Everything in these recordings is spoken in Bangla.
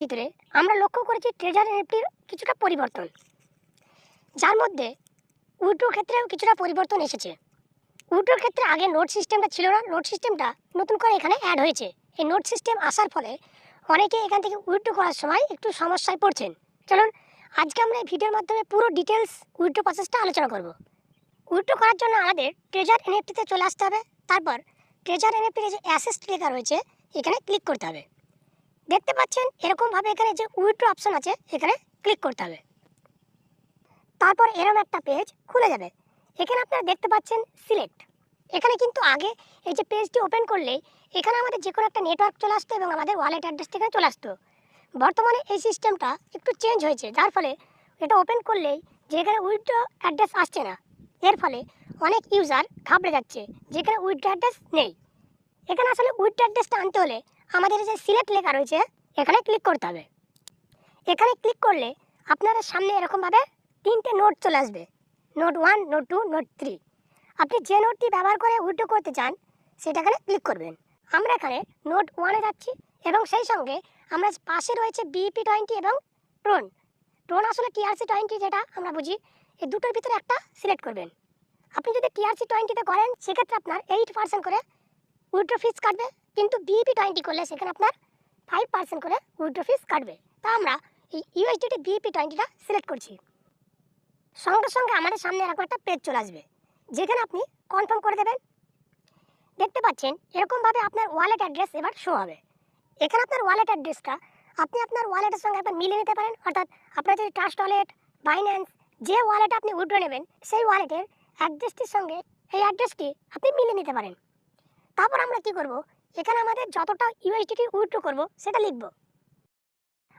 ভিতরে আমরা লক্ষ্য করেছি ট্রেজার এনএফটির কিছুটা পরিবর্তন। যার মধ্যে উইড্রোর ক্ষেত্রেও কিছুটা পরিবর্তন এসেছে। উইড্রোর ক্ষেত্রে আগে নোট সিস্টেমটা ছিল না নোট সিস্টেমটা নতুন করে এখানে অ্যাড হয়েছে। এই নোট সিস্টেম আসার ফলে অনেকে এখান থেকে উইড্রো করার সময় একটু সমস্যায় পড়ছেন। চলুন, আজকে আমরা এই ভিডিওর মাধ্যমে পুরো ডিটেলস উইড্রো প্রসেসটা আলোচনা করব। উইড্রো করার জন্য আমাদের ট্রেজার এনএফটিতে চলে আসতে হবে। তারপর ট্রেজার এনএফটির যে অ্যাসেস্ট লেখা রয়েছে, এখানে ক্লিক করতে হবে। দেখতে পাচ্ছেন, এরকমভাবে এখানে যে উইড্রো অপশন আছে, এখানে ক্লিক করতে হবে। তারপর এরকম একটা পেজ খুলে যাবে। এখানে আপনারা দেখতে পাচ্ছেন সিলেক্ট এখানে কিন্তু আগে এই যে পেজটি ওপেন করলেই এখানে আমাদের যে কোনো একটা নেটওয়ার্ক চলে আসতো এবং আমাদের ওয়ালেট অ্যাড্রেস থেকে চলে আসতো। বর্তমানে এই সিস্টেমটা একটু চেঞ্জ হয়েছে, যার ফলে এটা ওপেন করলেই যে এখানে উইড্রো অ্যাড্রেস আসছে না, এর ফলে অনেক ইউজার ঘাবড়ে যাচ্ছে যেখানে উইড্রো অ্যাড্রেস নেই। এখানে আসলে উইড্রো অ্যাড্রেসটা আনতে হলে আমাদের যে সিলেক্ট লেখা রয়েছে, এখানে ক্লিক করতে হবে। এখানে ক্লিক করলে আপনাদের সামনে এরকমভাবে তিনটে নোট চলে আসবে। Note one note two note three আপনি যে নোটটি ব্যবহার করে উইড্রো করতে চান, সেটা এখানে ক্লিক করবেন। আমরা এখানে নোট ওয়ানে যাচ্ছি এবং সেই সঙ্গে আমরা পাশে রয়েছে বিপি টোয়েন্টি এবং ট্রোন ট্রোন আসলে টিআরসি টোয়েন্টি যেটা, আমরা বুঝি এই দুটোর ভিতরে একটা সিলেক্ট করবেন। আপনি যদি টিআরসি টোয়েন্টিতে করেন, সেক্ষেত্রে আপনার এইট পার্সেন্ট করে উইড্রো ফিস কাটবে, কিন্তু বিপি টোয়েন্টি করলে সেখানে আপনার ফাইভ পার্সেন্ট করে উইড্রো ফিস কাটবে। তা আমরা এই ইউএসডিটি বিপি টোয়েন্টিটা সিলেক্ট করছি। সঙ্গে সঙ্গে আমাদের সামনে এরকম একটা পেজ চলে আসবে, যেখানে আপনি কনফার্ম করে দেবেন। দেখতে পাচ্ছেন, এরকমভাবে আপনার ওয়ালেট অ্যাড্রেস এবার শো হবে। এখানে আপনার ওয়ালেট অ্যাড্রেসটা আপনি আপনার ওয়ালেটের সঙ্গে একবার মিলিয়ে নিতে পারেন। অর্থাৎ আপনার যদি ট্রাস্ট ওয়ালেট বাইন্যান্স যে ওয়ালেট আপনি উইড্রো নেবেন, সেই ওয়ালেটের অ্যাড্রেসটির সঙ্গে এই অ্যাড্রেসটি আপনি মিলিয়ে নিতে পারেন। তারপর আমরা কি করব এখানে আমাদের যতটা ইউএসডিটি উইথড্র করব সেটা লিখব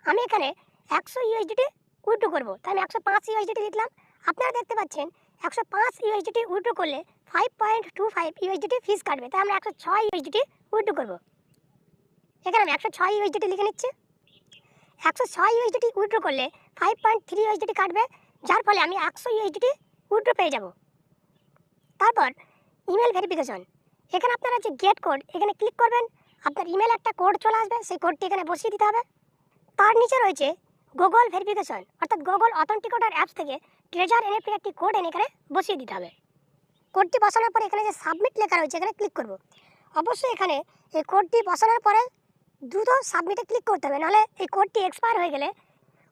আমি এখানে একশো ইউএসডিটি উইথড্র করব তাই আমি একশো পাঁচ ইউএসডিটি লিখলাম আপনারা দেখতে পাচ্ছেন একশো পাঁচ ইউএসডিটি উইথড্র করলে five point two five USDT fees কাটবে তাই আমরা একশো ছয় ইউএসডিটি উইথড্র করব এখানে আমি একশো ছয় ইউএসডিটি লিখে নিচ্ছি একশো ছয় ইউএসডিটি উইথড্র করলে ফাইভ পয়েন্ট থ্রি ইউএসডিটি কাটবে যার ফলে আমি একশো ইউএসডিটি উইথড্র পেয়ে যাব তারপর ইমেল ভেরিফিকেশন এখানে আপনারা যে গেট কোড এখানে ক্লিক করবেন, আপনার ইমেল একটা কোড চলে আসবে, সেই কোডটি এখানে বসিয়ে দিতে হবে। তার নিচে রয়েছে গুগল ভেরিফিকেশন অর্থাৎ গুগল অথেন্টিকেটর অ্যাপস থেকে ট্রেজার এনএফটির একটি কোড এনে এখানে বসিয়ে দিতে হবে। কোডটি বসানোর পরে এখানে যে সাবমিট লেখা রয়েছে, এখানে ক্লিক করব। অবশ্যই এখানে এই কোডটি বসানোর পরে দ্রুত সাবমিটে ক্লিক করতে হবে, নাহলে এই কোডটি এক্সপায়ার হয়ে গেলে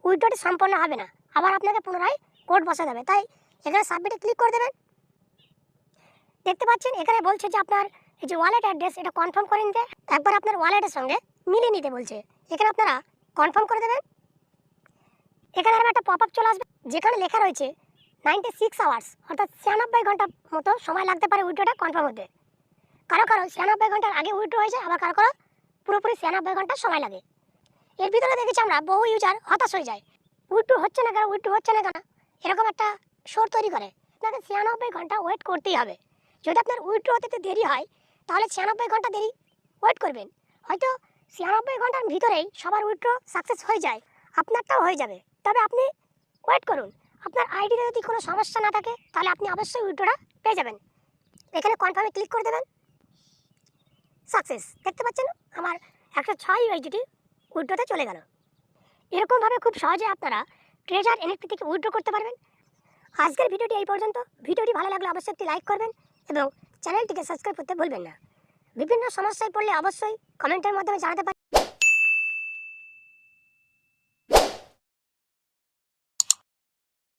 উইড্রোটি সম্পন্ন হবে না। আবার আপনাকে পুনরায় কোড বসাতে হবে। তাই এখানে সাবমিটে ক্লিক করে দেবেন। দেখতে পাচ্ছেন, এখানে বলছে যে আপনার এই যে ওয়ালেট অ্যাড্রেস এটা কনফার্ম করে নিতে। একবার আপনার ওয়ালেটের সঙ্গে মিলিয়ে নিতে বলছে। এখানে আপনারা কনফার্ম করে দেবেন। এখানে আবার একটা পপ আপ চলে আসবে, যেখানে লেখা রয়েছে নাইনটি সিক্স আওয়ার্স অর্থাৎ ছিয়ানব্বই ঘণ্টা মতো সময় লাগতে পারে উইড্রোটা কনফার্ম হতে। কারও কারও ছিয়ানব্বই ঘণ্টার আগে উইড্রো হয়ে যায় আবার কারও কারও পুরোপুরি ছিয়ানব্বই ঘণ্টা সময় লাগে। এর ভিতরে দেখেছি আমরা, বহু ইউজার হতাশ হয়ে যায়। উইড্রো হচ্ছে না কেন উইড্রো হচ্ছে না কেন, এরকম একটা শোর তৈরি করে। আপনাকে ছিয়ানব্বই ঘণ্টা ওয়েট করতেই হবে। যদি আপনার উইথড্র হতে দেরি হয়, তাহলে ছিয়ানব্বই ঘণ্টা দেরি। ওয়েট করবেন। হয়তো ছিয়ানব্বই ঘণ্টার ভিতরেই সবার উইথড্র সাকসেস হয়ে যায়, আপনারটাও হয়ে যাবে। তবে আপনি ওয়েট করুন। আপনার আইডিতে যদি কোনো সমস্যা না থাকে, তাহলে আপনি অবশ্যই উইথড্রটা পেয়ে যাবেন। এখানে কনফার্মে ক্লিক করে দেবেন। সাকসেস দেখতে পাচ্ছেন? আমার একশো ছয় ইউএসডিটি উইথড্রতে চলে গেল। এরকমভাবে খুব সহজে আপনারা ট্রেজার এনএফটি থেকে উইথড্র করতে পারবেন। আজকের ভিডিওটি এই পর্যন্ত। ভিডিওটি ভালো লাগলে অবশ্যই একটি লাইক করবেন। এবং চ্যানেলটিকে সাবস্ক্রাইব করতে ভুলবেন না। বিভিন্ন সমস্যায় পড়লে অবশ্যই কমেন্টের মাধ্যমে জানাতে পারেন।